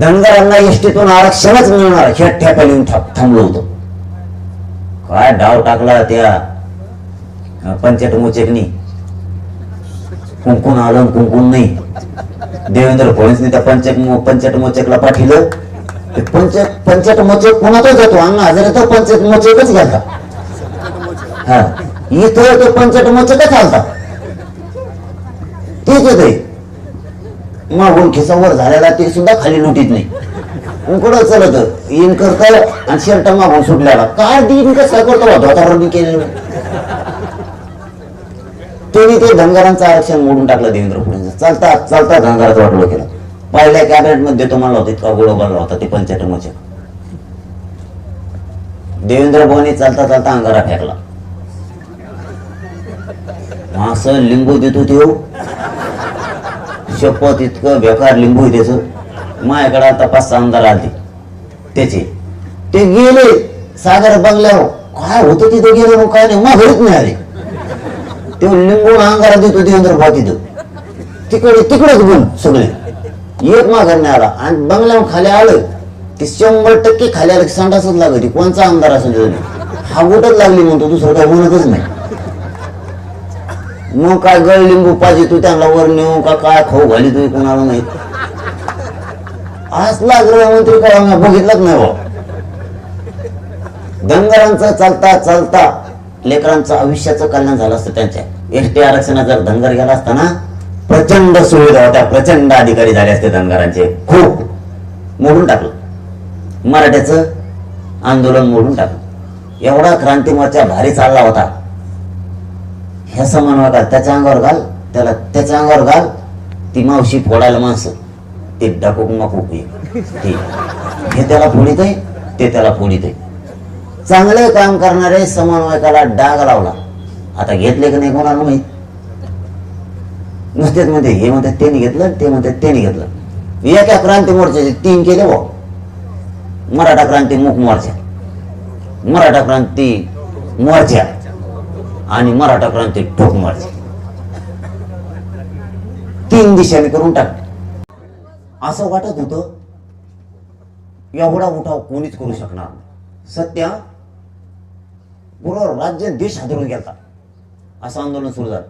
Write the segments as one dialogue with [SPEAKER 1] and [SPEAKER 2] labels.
[SPEAKER 1] धनगरांना एसटीतून आरक्षणच मिळणार. ह्या ठिकाणी थांबलो होतो. काय डाव टाकला त्या पंचायत मोचेकनी? कुंकून आलं कुंकून नाही. देवेंद्र फडणवीसने त्या पंचायत पंचायत मोचेकला पाठिलं. पंचायत पंचायत मोचेक कोणाचाच जातो? अंग हजारे तर पंचायत मोचेकच घालता हा. इथं तो पंचायत मोचेकच घालता तेच येते मागून खिसावर झालेला ते सुद्धा खाली लुटीत नाही. कुठं चलत? इन करत आणि शर्ट मागून सुटल्याला. काय दिन कसं करतो धोतारोनी केलेलं त्यांनी ते धनगरांचं आरक्षण मोडून टाकलं देवेंद्र फडणवीस. चालता चालता धनगराचं वाटलं केलं. पहिल्या कॅबिनेटमध्ये मध्ये तो म्हणला होता इतका गोळ होता ते पंचायतमोचे देवेंद्र भवनी चालता चालता अंगारा फेकला. असं लिंबू देतो तो शपथ इतकं बेकार लिंबू आहे त्याचं. माझ्याकडे आता पाच सहा आमदार आलते. त्याचे. ते गेले. सागर बंगल्यावर हो. काय होतं तिथं गेले मग काय नाही. मग घरीच नाही आले. ते लिंबू अंगारा देतो देवेंद्र भाऊ तिथं तिकडे तिकडेच गुण सगळे. एक माघार नाही आला. आणि बंगल्यावर खाली आलं. ते शंभर टक्के खाली आलं. की संडासच लागत कोणचा आमदार असेल हा गोटच लागली म्हणतो. दुसरं काय म्हणतच नाही. मग काय गळ लिंबू पाहिजे तू त्यांना वर नेऊ हो का काय खाऊ घाली तुम्ही कोणाला माहीत? असला गृहमंत्री का बघितलंच नाही हो. भाऊ धनगरांचा चालता चालता लेकरांचं आयुष्याचं कल्याण झालं असतं त्यांच्या. एस टी आरक्षणात जर धनगर गेला असता ना प्रचंड सुविधा होत्या प्रचंड अधिकारी झाले असते धनगरांचे. खूप. मोडून टाकलं. मराठ्याचं आंदोलन मोडून टाकलं. एवढा क्रांती मोर्चा भारी चालला होता. ह्या सामानावर घाल त्याच्या अंगावर घाल त्याला त्याच्या अंगावर घाल ती मावशी फोडायला माणसं. ते डाकूक माकूक ते. हे त्याला फोडीत आहे ते त्याला फोडीत आहे. चांगले काम करणारे समन्वयकाला डाग लावला. आता घेतले की नाही कोणाला माहीत? नुसतेच म्हणते हे म्हणतात त्यांनी घेतलं ते म्हणतात त्यांनी घेतलं. एका क्रांती मोर्चाचे तीन केले व मराठा क्रांती मुख मोर्चा. मराठा क्रांती मोर्चा. आणि मराठा क्रांती ठोक मारली. तीन दिशाने करून टाकले. असं वाटत होतं एवढा उठाव कोणीच करू शकणार नाही. सत्य राज्य देश हादरून गेला. असं आंदोलन सुरू झालं.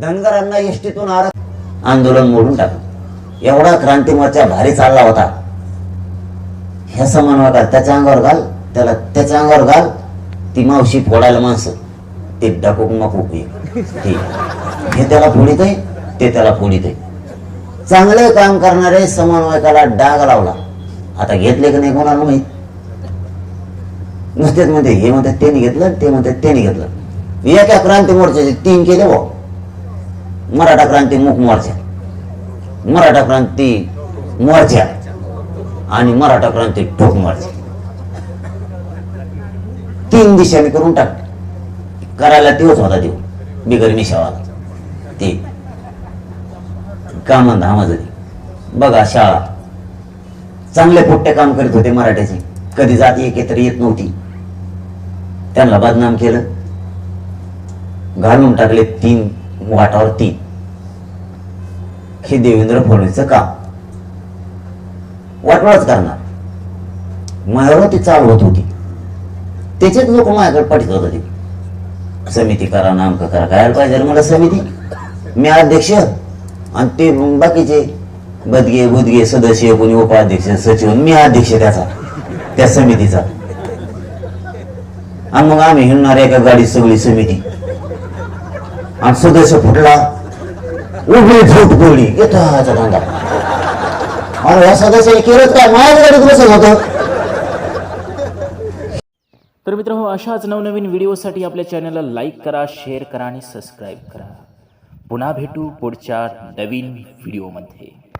[SPEAKER 1] धनगरांना एसटीतून आरक्षण आंदोलन मोडून टाकलं. एवढा क्रांती मोर्चा भारी चालला होता. ह्या समन्वय घाल त्याच्या अंगावर घाल त्याला त्याच्या अंगावर घाल ती मावशी फोडायला माणसं. ते डाकूक माकूक ते हे त्याला फोडीत आहे ते त्याला फोडीत आहे. चांगले काम करणारे समन्वयकाला डाग लावला. आता घेतले की नाही कोणाला माहीत? नुसतेच म्हणते हे म्हणतात त्यांनी घेतलं ते म्हणतात त्यांनी घेतलं. एका क्रांती मोर्चाचे तीन केले भाऊ मराठा क्रांती मुख मोर्चा. मराठा क्रांती मोर्चा आणि मराठा क्रांती ठोक मोर्चा. तीन दिशाने करून टाक करायला तेच होता देऊ. बिगर मिशावाला ते काम धामा जरी बघा शाळा. चांगले पोट्टे काम करीत होते मराठ्याचे कधी जाती एकत्र येत नव्हती. त्यांना बदनाम केलं. घालून टाकले तीन वाटावर तीन. हे देवेंद्र फडणवीसचं काम. वाटवाच करणार. माझ्यावर ती चालू होत होती. त्याचेच लोक माझ्याकडे पाठीत होत होते. समिती करा नामक करा काय पाहिजे मला समिती? मी अध्यक्ष आणि ते बाकीचे बदगे बुदगे सदस्य कोणी उपाध्यक्ष सचिव मी अध्यक्ष त्याचा त्या समितीचा. आणि मग आम्ही हिंडणार एका गाडीत सगळी समिती. आणि सदस्य फुटला उभी फूट पडली हा धंदा. अरे या सदस्याने केलं काय? माझ्या गाडीत बसत होतं.
[SPEAKER 2] तर मित्रांनो अशाच नवनवीन व्हिडिओसाठी आपल्या चॅनलला लाईक करा शेअर करा आणि सबस्क्राईब करा. पुन्हा भेटू पुढच्या नवीन व्हिडिओमध्ये.